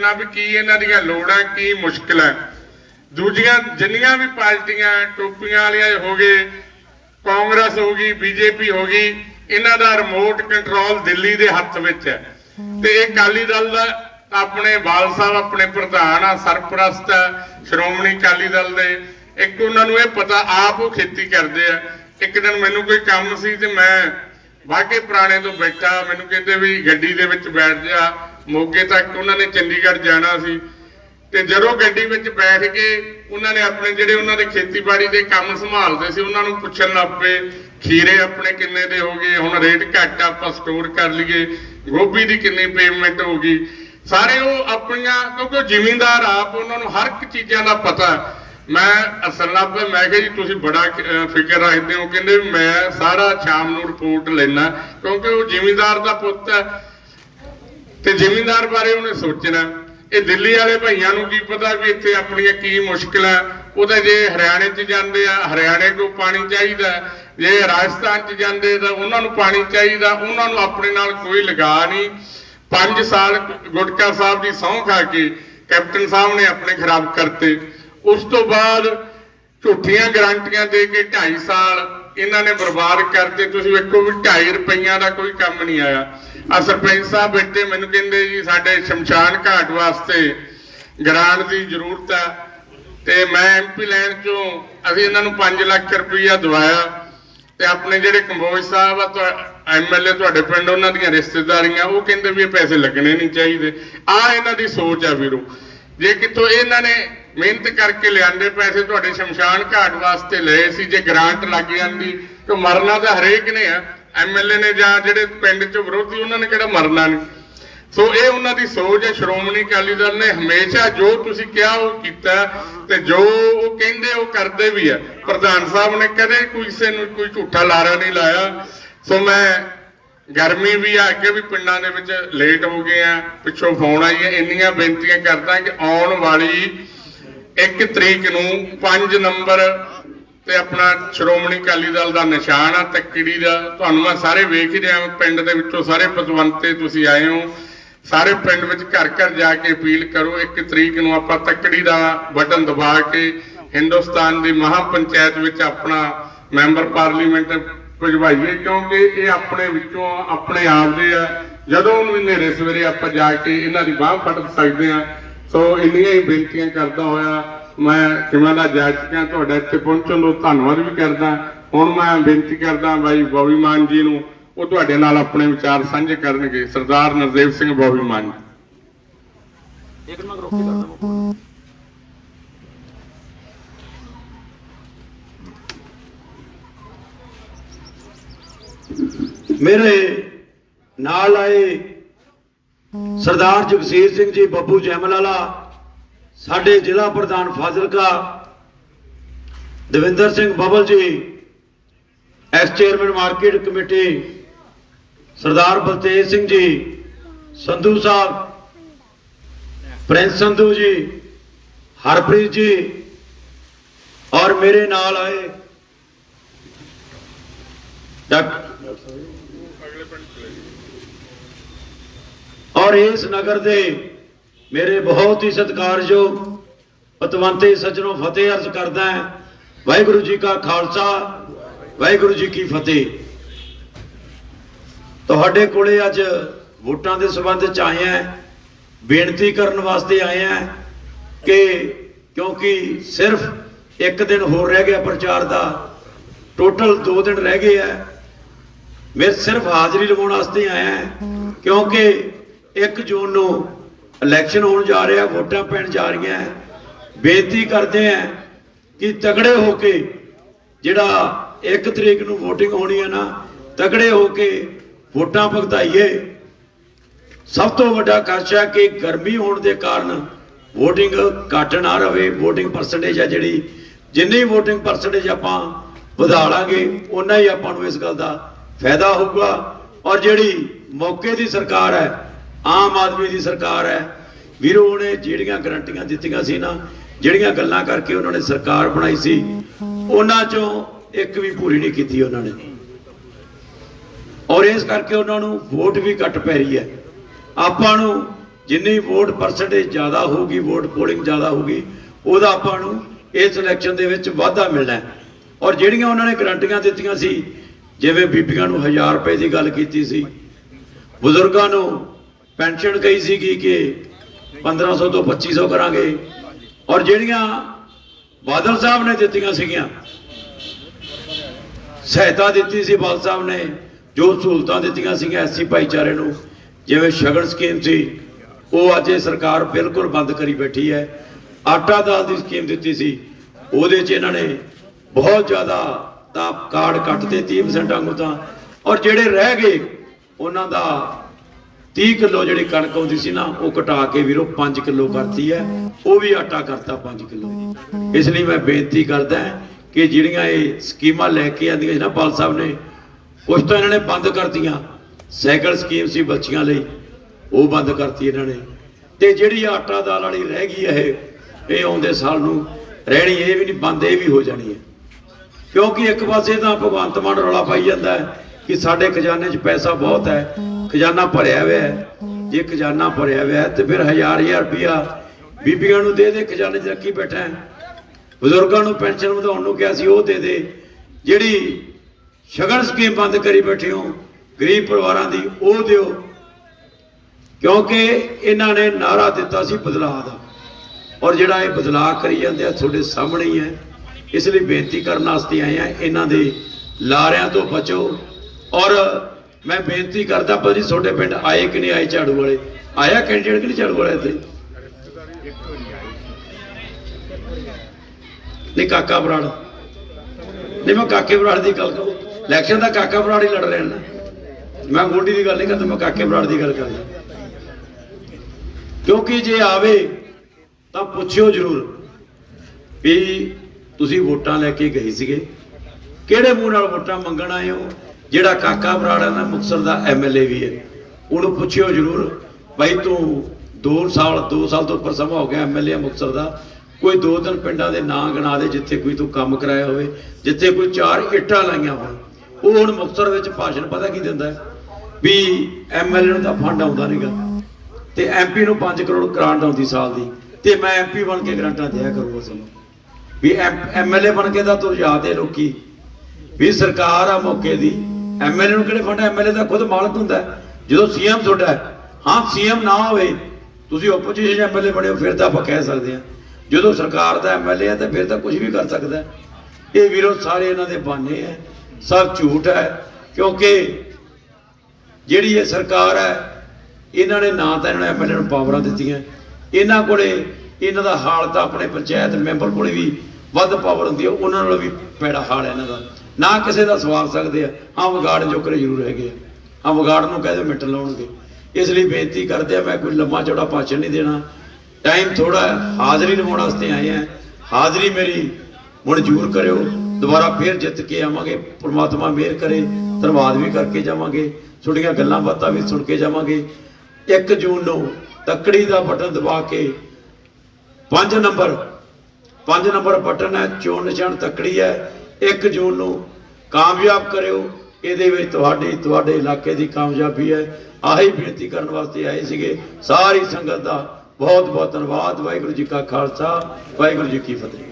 ਨਾ ਵੀ ਕੀ ਇਹਨਾਂ ਦੀਆਂ ਲੋੜਾਂ, ਕੀ ਮੁਸ਼ਕਲਾਂ ਦੂਜੀਆਂ, ਜਿੰਨੀਆਂ ਵੀ ਪਾਰਟੀਆਂ, ਟੋਪੀਆਂ ਵਾਲੀਆਂ ਹੋ ਗਏ, ਕਾਂਗਰਸ ਹੋ ਗਈ, ਬੀਜੇਪੀ ਹੋ ਗਈ, ਇਹਨਾਂ ਦਾ ਰਿਮੋਟ ਕੰਟਰੋਲ ਦਿੱਲੀ ਦੇ ਹੱਥ ਵਿੱਚ ਹੈ। ਤੇ ਇਹ ਅਕਾਲੀ ਦਲ ਦਾ ਆਪਣੇ ਬਾਲ ਸਾਹਿਬ, ਆਪਣੇ ਪ੍ਰਧਾਨ ਆ, ਸਰਪ੍ਰਸਤ ਆ, ਸ਼੍ਰੋਮਣੀ ਅਕਾਲੀ ਦਲ ਦੇ। ਇੱਕ ਉਹਨਾਂ ਨੂੰ ਇਹ ਪਤਾ, ਆਪ ਉਹ ਖੇਤੀ ਕਰਦੇ ਆ। ਇੱਕ ਦਿਨ ਮੈਨੂੰ ਕੋਈ ਕੰਮ ਸੀ ਤੇ ਮੈਂ ਵਾਗੇ ਪੁਰਾਣੇ ਤੋਂ ਬੈਠਾ, ਮੈਨੂੰ ਕਹਿੰਦੇ ਵੀ ਗੱਡੀ ਦੇ ਵਿੱਚ ਬੈਠ ਜਾ ਮੋਗੇ ਤੱਕ ਉਹਨਾਂ ਨੇ ਚੰਡੀਗੜ੍ਹ ਜਾਣਾ ਸੀ। ਤੇ ਜਦੋਂ ਗੱਡੀ ਵਿੱਚ ਬੈਠ ਕੇ ਉਹਨਾਂ ਨੇ ਆਪਣੇ ਜਿਹੜੇ ਉਹਨਾਂ ਦੇ ਖੇਤੀਬਾੜੀ ਦੇ ਕੰਮ ਸੰਭਾਲਦੇ ਸੀ, ਉਹਨਾਂ ਨੂੰ ਪੁੱਛਣ ਲੱਗ ਪਏ, ਖੀਰੇ ਆਪਣੇ ਕਿੰਨੇ ਦੇ ਹੋ ਗਏ, ਹੁਣ ਰੇਟ ਘੱਟ ਆਪਾਂ ਸਟੋਰ ਕਰ ਲਈਏ, ਗੋਭੀ ਦੀ ਕਿੰਨੀ ਪੇਮੈਂਟ ਹੋ ਗਈ। ਸਾਰੇ ਉਹ ਆਪਣੀਆਂ, ਕਿਉਂਕਿ ਉਹ ਜ਼ਿਮੀਂਦਾਰ ਆਪ, ਉਹਨਾਂ ਨੂੰ ਹਰ ਇੱਕ ਚੀਜ਼ਾਂ ਦਾ ਪਤਾ। ਮੈਂ ਅਸਲ ਨਾਲ ਮੈਂ ਕਿਹਾ ਜੀ, ਤੁਸੀਂ ਬੜਾ ਫਿਕਰ ਰੱਖਦੇ ਹੋ, ਕਹਿੰਦੇ ਮੈਂ ਸਾਰਾ ਸ਼ਾਮ ਨੂੰ ਰਿਪੋਰਟ ਲੈਣਾ ਕਿਉਂਕਿ ਉਹ ਜ਼ਿਮੀਂਦਾਰ ਦਾ ਪੁੱਤ ਹੈ। ਤੇ ਜ਼ਿਮੀਂਦਾਰ ਬਾਰੇ ਉਹਨੇ ਸੋਚਣਾ। ਇਹ ਦਿੱਲੀ ਵਾਲੇ ਭਾਈਆਂ ਨੂੰ ਕੀ ਪਤਾ ਵੀ ਇੱਥੇ ਆਪਣੀਆਂ ਕੀ ਮੁਸ਼ਕਲਾਂ ਉਹਦਾ ਜੇ ਹਰਿਆਣੇ 'ਚ ਜਾਂਦੇ ਆ, ਹਰਿਆਣੇ ਤੋਂ ਪਾਣੀ ਚਾਹੀਦਾ। ਜੇ ਰਾਜਸਥਾਨ 'ਚ ਜਾਂਦੇ ਤਾਂ ਉਹਨਾਂ ਨੂੰ ਪਾਣੀ ਚਾਹੀਦਾ। ਉਹਨਾਂ ਨੂੰ ਆਪਣੇ ਨਾਲ ਕੋਈ ਲਗਾ ਨਹੀਂ। 5 ਸਾਲ ਗੁਟਕਾ ਸਾਹਿਬ ਦੀ ਸਹੁੰ ਖਾ ਕੇ ਕੈਪਟਨ ਸਾਹਿਬ ਨੇ ਆਪਣੇ ਖਰਾਬ ਕਰਤੇ। ਉਸ ਤੋਂ ਬਾਅਦ ਝੂਠੀਆਂ ਗਰੰਟੀਆਂ ਦੇ ਕੇ 2.5 ਸਾਲ ਇਹਨਾਂ ਨੇ ਬਰਬਾਦ ਕਰਤੇ, ਤੁਸੀਂ ਵੇਖੋ ਵੀ 2.5 ਰੁਪਈਆਂ ਦਾ ਕੋਈ ਕੰਮ ਨਹੀਂ ਆਇਆ। ਆ ਸਰਪੰਚ ਸਾਹਿਬ ਬੈਠੇ, ਮੈਨੂੰ ਕਹਿੰਦੇ ਜੀ, ਸਾਡੇ ਸ਼ਮਸ਼ਾਨ ਘਾਟ ਵਾਸਤੇ ਗ੍ਰਾਂਟ ਦੀ ਜ਼ਰੂਰਤ ਹੈ ਤੇ ਮੈਂ ਐਮਪੀ ਲੈਣ ਚੋਂ ਅਸੀਂ ਇਹਨਾਂ ਨੂੰ 5 ਲੱਖ ਰੁਪਈਆ ਦਵਾਇਆ ਤੇ ਆਪਣੇ ਜਿਹੜੇ ਕੰਬੋਜ ਸਾਹਿਬ ਆ ਐਮਐਲਏ ਤੁਹਾਡੇ ਪਿੰਡ, ਉਹਨਾਂ ਦੀਆਂ ਰਿਸ਼ਤੇਦਾਰੀਆਂ, ਉਹ ਕਹਿੰਦੇ ਵੀ ਇਹ ਪੈਸੇ ਲੱਗਣੇ ਨਹੀਂ ਚਾਹੀਦੇ। ਆ ਇਹਨਾਂ ਦੀ ਸੋਚ ਆ ਵੀਰੋ। ਜੇ ਕਿਤੋਂ ਇਹਨਾਂ ਨੇ ਮਿਹਨਤ ਕਰਕੇ ਲਿਆਂਦੇ ਪੈਸੇ ਤੁਹਾਡੇ ਸ਼ਮਸ਼ਾਨ ਘਾਟ ਵਾਸਤੇ ਲਏ ਸੀ, ਜੇ ਗ੍ਰਾਂਟ ਲੱਗ ਜਾਂਦੀ ਤਾਂ ਮਰਨਾ ਤਾਂ ਹਰੇਕ ਨੇ ਆ। ਐਮਐਲਏ ਨੇ ਜਾਂ ਜਿਹੜੇ ਪਿੰਡ 'ਚ ਵਿਰੋਧੀ, ਉਹਨਾਂ ਨੇ ਕਿਹੜਾ ਮਰਨਾ ਨਹੀਂ ਸੋ ਇਹ ਉਹਨਾਂ ਦੀ ਸੋਚ ਹੈ, ਸ਼੍ਰੋਮਣੀ ਅਕਾਲੀ ਦਲ ਨੇ ਹਮੇਸ਼ਾ ਜੋ ਤੁਸੀਂ ਕਿਹਾ ਉਹ ਕੀਤਾ ਤੇ ਜੋ ਉਹ ਕਹਿੰਦੇ ਉਹ ਕਰਦੇ ਵੀ ਆ। ਪ੍ਰਧਾਨ ਸਾਹਿਬ ਨੇ ਕਦੇ ਕਿਸੇ ਨੂੰ ਕੋਈ ਝੂਠਾ ਲਾਰਾ ਨਹੀਂ ਲਾਇਆ। ਸੋ ਮੈਂ ਗਰਮੀ ਵੀ ਆ, ਅੱਗੇ ਵੀ ਪਿੰਡਾਂ ਦੇ ਵਿੱਚ ਲੇਟ ਹੋ ਗਏ ਆ, ਪਿੱਛੋਂ ਫੋਨ ਆਈ ਹੈ, ਇੰਨੀਆਂ ਬੇਨਤੀਆਂ ਕਰਦਾ ਕਿ ਆਉਣ ਵਾਲੀ 1 ਤਰੀਕ ਨੂੰ 5 ਨੰਬਰ ਤੇ ਆਪਣਾ ਸ਼੍ਰੋਮਣੀ ਅਕਾਲੀ ਦਲ ਦਾ ਨਿਸ਼ਾਨ ਆ, ਤੱਕੜੀ ਦਾ। ਤੁਹਾਨੂੰ ਮੈਂ ਸਾਰੇ ਵੇਖ ਹੀ ਰਿਹਾ, ਪਿੰਡ ਦੇ ਵਿੱਚੋਂ ਸਾਰੇ ਪਤਵੰਤੇ ਤੁਸੀਂ ਆਏ ਹੋ। ਸਾਰੇ ਪਿੰਡ ਵਿੱਚ ਘਰ ਘਰ ਜਾ ਕੇ ਅਪੀਲ ਕਰੋ 1 ਤਰੀਕ ਨੂੰ ਆਪਾਂ ਤੱਕੜੀ ਦਾ ਬਟਨ ਦਬਾ ਕੇ ਹਿੰਦੁਸਤਾਨ ਦੀ ਮਹਾ ਪੰਚਾਇਤ ਵਿੱਚ ਆਪਣਾ ਮੈਂਬਰ ਪਾਰਲੀਮੈਂਟ ਭਜਵਾਈਏ, ਕਿਉਂਕਿ ਇਹ ਆਪਣੇ ਵਿੱਚੋਂ ਆਪਣੇ ਆਪ ਦੇ ਆ। ਜਦੋਂ ਵੀ ਨੇਰੇ ਸਵੇਰੇ ਆਪਾਂ ਜਾ ਕੇ ਇਹਨਾਂ ਦੀ ਬਾਹ ਫੜ ਸਕਦੇ ਆ ਸੋ ਇੰਨੀਆਂ ਹੀ ਬੇਨਤੀਆਂ ਕਰਦਾ ਹੋਇਆ ਮੈਂ ਕਿਵੇਂ ਦਾ ਜਾਚਕਾਂ ਤੁਹਾਡਾ ਇੱਥੇ ਪਹੁੰਚਣ ਤੋਂ ਧੰਨਵਾਦ ਵੀ ਕਰਦਾ। ਹੁਣ ਮੈਂ ਬੇਨਤੀ ਕਰਦਾ ਬਾਈ ਬੋਬੀ ਮਾਨ ਜੀ ਨੂੰ ਉਹ ਤੁਹਾਡੇ ਨਾਲ ਆਪਣੇ ਵਿਚਾਰ ਸਾਂਝੇ ਕਰਨਗੇ। ਸਰਦਾਰ ਨਰਦੇਵ ਸਿੰਘ ਬੋਬੀ ਮਾਨ ਜੀ। ਇੱਕ ਮਿੰਟ ਰੁਕ ਕੇ ਕਰਦਾ ਮੈਂ ਮੇਰੇ ਨਾਲ ਆਏ ਸਰਦਾਰ ਜਗਸੀਰ ਸਿੰਘ ਜੀ, ਬੱਬੂ ਜੈਮਲਾਲਾ, ਸਾਡੇ ਜ਼ਿਲ੍ਹਾ ਪ੍ਰਧਾਨ Fazilka, Davinder Singh bubble ji, S chairman market committee, Sardar Baltej Singh ji, Sandhu Sahib, Prince Sandhu ji, Harpreet ji ਔਰ ਮੇਰੇ ਨਾਲ ਆਏ ਡਾਕਟਰ ਔਰ ਇਸ ਨਗਰ ਦੇ ਮੇਰੇ ਬਹੁਤ ਹੀ ਸਤਿਕਾਰਯੋਗ ਪਤਵੰਤੇ ਸੱਜਣੋਂ ਫਤਿਹ ਅਰਜ਼ ਕਰਦਾ ਹੈ। ਵਾਹਿਗੁਰੂ ਜੀ ਕਾ ਖਾਲਸਾ, ਵਾਹਿਗੁਰੂ ਜੀ ਕੀ ਫਤਿਹ। ਤੁਹਾਡੇ ਕੋਲੇ ਅੱਜ ਵੋਟਾਂ ਦੇ ਸੰਬੰਧ ਚ ਆਏ ਹਾਂ। ਬੇਨਤੀ ਕਰਨ ਵਾਸਤੇ ਆਏ ਹਾਂ ਕਿ ਕਿਉਂਕਿ ਸਿਰਫ ਇੱਕ ਦਿਨ ਹੋਰ ਰਹਿ ਗਿਆ ਪ੍ਰਚਾਰ ਦਾ, ਟੋਟਲ 2 ਦਿਨ ਰਹਿ ਗਏ ਆ। ਮੈਂ ਸਿਰਫ ਹਾਜ਼ਰੀ ਲਵਾਉਣ ਵਾਸਤੇ ਆਇਆ ਕਿਉਂਕਿ 1 ਜੂਨ ਨੂੰ ਇਲੈਕਸ਼ਨ ਹੋਣ ਜਾ ਰਿਹਾ, ਵੋਟਾਂ ਪੈਣ ਜਾ ਰਹੀਆਂ ਹੈ। ਬੇਨਤੀ ਕਰਦੇ ਆ ਕਿ ਤਗੜੇ ਹੋ ਕੇ ਜਿਹੜਾ 1 ਤਰੀਕ ਨੂੰ VOTING ਹੋਣੀ ਹੈ ਨਾ, ਤਗੜੇ ਹੋ ਕੇ ਵੋਟਾਂ ਭਗਤਾਈਏ। ਸਭ ਤੋਂ ਵੱਡਾ ਖਰਚਾ ਕਿ ਗਰਮੀ ਹੋਣ ਦੇ ਕਾਰਨ VOTING ਘੱਟ ਨਾ ਰਵੇ। VOTING ਪਰਸੈਂਟੇਜ ਆ ਜਿਹੜੀ, ਜਿੰਨੀ VOTING ਪਰਸੈਂਟੇਜ ਆਪਾਂ ਵਧਾ ਲਾਂਗੇ ਉਨਾ ਹੀ ਆਪਾਂ ਨੂੰ ਇਸ ਗੱਲ ਦਾ ਫਾਇਦਾ ਹੋਊਗਾ। ਔਰ ਜਿਹੜੀ ਮੌਕੇ ਦੀ ਸਰਕਾਰ ਹੈ ਆਮ ਆਦਮੀ ਦੀ ਸਰਕਾਰ ਹੈ। ਵੀਰੋ, ਉਹਨੇ ਜਿਹੜੀਆਂ ਗਰੰਟੀਆਂ ਦਿੱਤੀਆਂ ਸੀ ਨਾ, ਜਿਹੜੀਆਂ ਗੱਲਾਂ ਕਰਕੇ ਉਹਨਾਂ ਨੇ ਸਰਕਾਰ ਬਣਾਈ ਸੀ, ਉਹਨਾਂ ਚੋਂ ਇੱਕ ਵੀ ਪੂਰੀ ਨਹੀਂ ਕੀਤੀ ਉਹਨਾਂ ਨੇ। ਔਰ ਇਸ ਕਰਕੇ ਉਹਨਾਂ ਨੂੰ ਵੋਟ ਵੀ ਘੱਟ ਪੈ ਰਹੀ ਹੈ। ਆਪਾਂ ਨੂੰ ਜਿੰਨੀ ਵੋਟ ਪਰਸੈਂਟੇਜ ਜ਼ਿਆਦਾ ਹੋਊਗੀ, ਵੋਟ ਪੋਲਿੰਗ ਜ਼ਿਆਦਾ ਹੋਊਗੀ, ਉਹਦਾ ਆਪਾਂ ਨੂੰ ਇਸ ਇਲੈਕਸ਼ਨ ਦੇ ਵਿੱਚ ਵਾਧਾ ਮਿਲਣਾ ਔਰ ਜਿਹੜੀਆਂ ਉਹਨਾਂ ਨੇ ਗਰੰਟੀਆਂ ਦਿੱਤੀਆਂ ਸੀ, ਜਿਵੇਂ ਬੀਬੀਆਂ ਨੂੰ 1000 ਰੁਪਏ ਦੀ ਗੱਲ ਕੀਤੀ ਸੀ, ਬਜ਼ੁਰਗਾਂ ਨੂੰ ਪੈਨਸ਼ਨ ਕਹੀ ਸੀਗੀ ਕਿ 1500 ਤੋਂ 2500 ਕਰਾਂਗੇ। ਔਰ ਜਿਹੜੀਆਂ ਬਾਦਲ ਸਾਹਿਬ ਨੇ ਦਿੱਤੀਆਂ ਸੀਗੀਆਂ, ਸਹਾਇਤਾ ਦਿੱਤੀ ਸੀ ਬਾਦਲ ਸਾਹਿਬ ਨੇ, ਜੋ ਸਹੂਲਤਾਂ ਦਿੱਤੀਆਂ ਸੀਗੀਆਂ ਐਸਸੀ ਭਾਈਚਾਰੇ ਨੂੰ, ਜਿਵੇਂ ਸ਼ਗਨ ਸਕੀਮ ਸੀ, ਉਹ ਅੱਜ ਇਹ ਸਰਕਾਰ ਬਿਲਕੁਲ ਬੰਦ ਕਰੀ ਬੈਠੀ ਹੈ। ਆਟਾ ਦਾਲ ਦੀ ਸਕੀਮ ਦਿੱਤੀ ਸੀ, ਉਹਦੇ 'ਚ ਇਹਨਾਂ ਨੇ ਬਹੁਤ ਜ਼ਿਆਦਾ ਤਾਂ ਕਾਰਡ ਕੱਟਦੇ 30% ਵਾਂਗੂ ਤਾਂ। ਔਰ ਜਿਹੜੇ ਰਹਿ ਗਏ, ਉਹਨਾਂ ਦਾ 30 ਕਿਲੋ ਜਿਹੜੀ ਕਣਕ ਆਉਂਦੀ ਸੀ ਨਾ, ਉਹ ਘਟਾ ਕੇ ਵੀਰੋ 5 ਕਿਲੋ ਕਰਤੀ ਹੈ। ਉਹ ਵੀ ਆਟਾ ਕਰਤਾ 5 ਕਿਲੋ ਇਸ ਲਈ ਮੈਂ ਬੇਨਤੀ ਕਰਦਾ ਕਿ ਜਿਹੜੀਆਂ ਇਹ ਸਕੀਮਾਂ ਲੈ ਕੇ ਆਂਦੀਆਂ ਸੀ ਨਾ ਪਾਲ ਸਾਹਿਬ ਨੇ ਕੁਝ ਤਾਂ ਇਹਨਾਂ ਨੇ ਬੰਦ ਕਰਤੀਆਂ। ਸਾਈਕਲ ਸਕੀਮ ਸੀ ਬੱਚੀਆਂ ਲਈ, ਉਹ ਬੰਦ ਕਰਤੀ ਇਹਨਾਂ ਨੇ। ਤੇ ਜਿਹੜੀ ਆਟਾ ਦਾਲ ਵਾਲੀ ਰਹਿ ਗਈ ਇਹ ਇਹ ਆਉਂਦੇ ਸਾਲ ਨੂੰ ਰਹਿਣੀ, ਇਹ ਵੀ ਨਹੀਂ, ਬੰਦ ਇਹ ਵੀ ਹੋ ਜਾਣੀ ਹੈ। ਕਿਉਂਕਿ ਇੱਕ ਪਾਸੇ ਤਾਂ ਭਗਵੰਤ ਮਾਨ ਰੌਲਾ ਪਾਈ ਜਾਂਦਾ ਹੈ। ਕਿ ਸਾਡੇ ਖਜ਼ਾਨੇ 'ਚ ਪੈਸਾ ਬਹੁਤ ਹੈ, ਖਜ਼ਾਨਾ ਭਰਿਆ ਹੋਇਆ ਹੈ। ਜੇ ਖਜ਼ਾਨਾ ਭਰਿਆ ਹੋਇਆ ਹੈ ਤੇ ਫਿਰ ਹਜ਼ਾਰ ਹਜ਼ਾਰ ਰੁਪਇਆ ਬੀਬੀਆਂ ਨੂੰ ਦੇ ਦੇ, ਖਜ਼ਾਨੇ 'ਚ ਰੱਖੀ ਬੈਠਾ ਹੈ। ਬਜ਼ੁਰਗਾਂ ਨੂੰ ਪੈਨਸ਼ਨ ਵਧਾਉਣ ਨੂੰ ਕਿਹਾ ਸੀ, ਉਹ ਦੇ ਦੇ। ਜਿਹੜੀ ਸ਼ਗਨ ਸਕੀਮ ਬੰਦ ਕਰੀ ਬੈਠੇ ਹੋ, ਗਰੀਬ ਪਰਿਵਾਰਾਂ ਦੀ, ਉਹ ਦਿਓ। ਕਿਉਂਕਿ ਇਹਨਾਂ ਨੇ ਨਾਰਾ ਦਿੱਤਾ ਸੀ ਬਦਲਾਅ ਦਾ। ਔਰ ਜਿਹੜਾ ਇਹ ਬਦਲਾਅ ਕਰੀ ਜਾਂਦੇ ਆ, ਤੁਹਾਡੇ ਸਾਹਮਣੇ ਹੀ ਹੈ। ਇਸ ਲਈ ਬੇਨਤੀ ਕਰਨ ਵਾਸਤੇ ਆਏ ਆ ਇਹਨਾਂ ਦੇ ਲਾਰਿਆਂ ਤੋਂ ਬਚੋ। ਔਰ ਮੈਂ ਬੇਨਤੀ ਕਰਦਾ ਭਾਜੀ ਤੁਹਾਡੇ ਪਿੰਡ ਆਏ ਕਿ ਨਹੀਂ ਆਏ ਝਾੜੂ ਵਾਲੇ? ਆਇਆ ਕੈਂਡੀਡੇਟ ਕਿ ਨਹੀਂ ਝਾੜੂ ਵਾਲੇ ਇੱਥੇ ਨਹੀਂ, ਕਾਕਾ ਬਰਾੜ। ਨਹੀਂ, ਮੈਂ ਕਾਕੇ ਬਰਾੜ ਦੀ ਗੱਲ ਕਰਾਂ ਇਲੈਕਸ਼ਨ ਦਾ ਕਾਕਾ ਬਰਾੜ ਹੀ ਲੜ ਰਿਹਾ ਨਾ। ਮੈਂ ਗੋਡੀ ਦੀ ਗੱਲ ਨਹੀਂ ਕਰਦਾ, ਮੈਂ ਕਾਕੇ ਬਰਾੜ ਦੀ ਗੱਲ ਕਰਦਾ। ਕਿਉਂਕਿ ਜੇ ਆਵੇ, ਤਾਂ ਪੁੱਛਿਓ ਜ਼ਰੂਰ ਵੀ ਤੁਸੀਂ ਵੋਟਾਂ ਲੈ ਕੇ ਗਏ ਸੀਗੇ। ਕਿਹੜੇ ਮੂੰਹ ਨਾਲ ਵੋਟਾਂ ਮੰਗਣ ਆਏ ਹੋ? ਜਿਹੜਾ ਕਾਕਾ ਬਰਾੜ ਹੈ ਨਾ, ਮੁਕਤਸਰ ਦਾ ਐਮਐਲਏ ਵੀ ਹੈ। ਉਹਨੂੰ ਪੁੱਛਿਓ ਜ਼ਰੂਰ ਭਾਈ ਤੂੰ 2 ਸਾਲ 2 ਸਾਲ ਤੋਂ ਉੱਪਰ ਸਮਾਂ ਹੋ ਗਿਆ ਐਮਐਲਏ ਮੁਕਤਸਰ ਦਾ। ਕੋਈ ਦੋ ਤਿੰਨ ਪਿੰਡਾਂ ਦੇ ਨਾਂ ਗਿਣਾ ਦੇ ਜਿੱਥੇ ਕੋਈ ਤੂੰ ਕੰਮ ਕਰਾਇਆ ਹੋਵੇ, ਜਿੱਥੇ ਕੋਈ ਚਾਰ ਇੱਟਾਂ ਲਾਈਆਂ ਹੋਣ। ਉਹ ਹੁਣ ਮੁਕਤਸਰ ਵਿੱਚ ਭਾਸ਼ਣ ਪਤਾ ਕੀ ਦਿੰਦਾ ਹੈ? ਵੀ ਐਮਐਲਏ ਨੂੰ ਤਾਂ ਫੰਡ ਆਉਂਦਾ ਨਹੀਂਗਾ। ਤੇ ਐਮਪੀ ਨੂੰ 5 ਕਰੋੜ ਗ੍ਰਾਂਟ ਆਉਂਦੀ ਸਾਲ ਦੀ। ਤੇ ਮੈਂ ਐਮਪੀ ਬਣ ਕੇ ਗ੍ਰਾਂਟਾਂ ਦਿਆ ਕਰੂੰਗਾ ਸਾਨੂੰ ਵੀ ਐਮਐਲਏ ਬਣ ਕੇ ਤਾਂ ਤੁਰ ਜਾਂਦੇ ਲੋਕੀ। ਵੀ ਸਰਕਾਰ ਆ ਮੌਕੇ ਦੀ। ਐਮਐਲਏ ਨੂੰ ਕਿਹੜੇ ਫੰਡ ਐਮਐਲਏ ਦਾ ਖੁਦ ਮਾਲਕ ਹੁੰਦਾ ਹੈ। ਜਦੋਂ ਸੀਐਮ ਤੁਹਾਡਾ ਹੈ, ਹਾਂ ਸੀਐਮ ਨਾ ਹੋਵੇ ਤੁਸੀਂ ਆਪੋਜੀਸ਼ਨ ਐਮਐਲਏ ਬਣੇ ਹੋ ਫਿਰ ਤਾਂ ਆਪਾਂ ਕਹਿ ਸਕਦੇ ਹਾਂ। ਜਦੋਂ ਸਰਕਾਰ ਦਾ ਐਮਐਲਏ ਹੈ ਤਾਂ ਫਿਰ ਤਾਂ ਕੁਝ ਵੀ ਕਰ ਸਕਦਾ ਇਹ ਵੀਰੋ ਸਾਰੇ ਇਹਨਾਂ ਦੇ ਬਾਨੇ ਹੈ। ਸਭ ਝੂਠ ਹੈ ਕਿਉਂਕਿ ਜਿਹੜੀ ਇਹ ਸਰਕਾਰ ਹੈ ਇਹਨਾਂ ਨੇ ਨਾ ਤਾਂ ਇਹਨਾਂ ਨੇ ਐਮਐਲਏ ਨੂੰ ਪਾਵਰਾਂ ਦਿੱਤੀਆਂ। ਇਹਨਾਂ ਕੋਲੇ ਇਹਨਾਂ ਦਾ ਹਾਲ ਤਾਂ ਆਪਣੇ ਪੰਚਾਇਤ ਮੈਂਬਰ ਕੋਲੇ ਵੀ ਵੱਧ ਪਾਵਰ ਹੁੰਦੀ ਹੈ ਉਹਨਾਂ ਨਾਲੋਂ ਵੀ ਪੈੜਾ ਹਾਲ ਹੈ ਇਹਨਾਂ ਦਾ। ਨਾ ਕਿਸੇ ਦਾ ਸਵਾਰ ਸਕਦੇ ਆ। ਹਾਂ, ਵਿਗਾੜ ਜੋਕਰੇ ਜ਼ਰੂਰ ਹੈਗੇ ਆ। ਹਾਂ, ਵਿਗਾੜ ਨੂੰ ਕਹਦੇ ਮਿਟ ਲਾਉਣਗੇ। ਇਸ ਲਈ ਬੇਨਤੀ ਕਰਦੇ ਆ, ਮੈਂ ਕੋਈ ਲੰਮਾ ਚੌੜਾ ਭਾਸ਼ਣ ਨਹੀਂ ਦੇਣਾ। ਟਾਈਮ ਥੋੜਾ ਹਾਜ਼ਰੀ ਨਿਭਾਉਣ ਵਾਸਤੇ ਆਏ ਆ। ਹਾਜ਼ਰੀ ਮੇਰੀ ਮਨਜ਼ੂਰ ਕਰਿਓ। ਦੁਬਾਰਾ ਫੇਰ ਜਿੱਤ ਕੇ ਆਵਾਂਗੇ। ਪ੍ਰਮਾਤਮਾ ਮਿਹਰ ਕਰੇ, ਧੰਨਵਾਦ ਵੀ ਕਰਕੇ ਜਾਵਾਂਗੇ। ਤੁਹਾਡੀਆਂ ਗੱਲਾਂ ਬਾਤਾਂ ਵੀ ਸੁਣ ਕੇ ਜਾਵਾਂਗੇ। 1 ਜੂਨ ਨੂੰ ਤੱਕੜੀ ਦਾ ਬਟਨ ਦਬਾ ਕੇ 5 ਨੰਬਰ 5 ਨੰਬਰ ਬਟਨ ਹੈ, ਚੋਣ ਨਿਸ਼ਾਨ ਤੱਕੜੀ ਹੈ। 1 ਜੂਨ ਨੂੰ ਕਾਮਯਾਬ ਕਰਿਓ। ਇਹਦੇ ਵਿੱਚ ਤੁਹਾਡੀ, ਤੁਹਾਡੇ ਇਲਾਕੇ ਦੀ ਕਾਮਯਾਬੀ ਹੈ। ਆਹੀ ਬੇਨਤੀ ਕਰਨ ਵਾਸਤੇ ਆਏ ਸੀਗੇ। ਸਾਰੀ ਸੰਗਤ ਦਾ ਬਹੁਤ ਬਹੁਤ ਧੰਨਵਾਦ। ਵਾਹਿਗੁਰੂ ਜੀ ਕਾ ਖਾਲਸਾ, ਵਾਹਿਗੁਰੂ ਜੀ ਕੀ ਫਤਿਹ।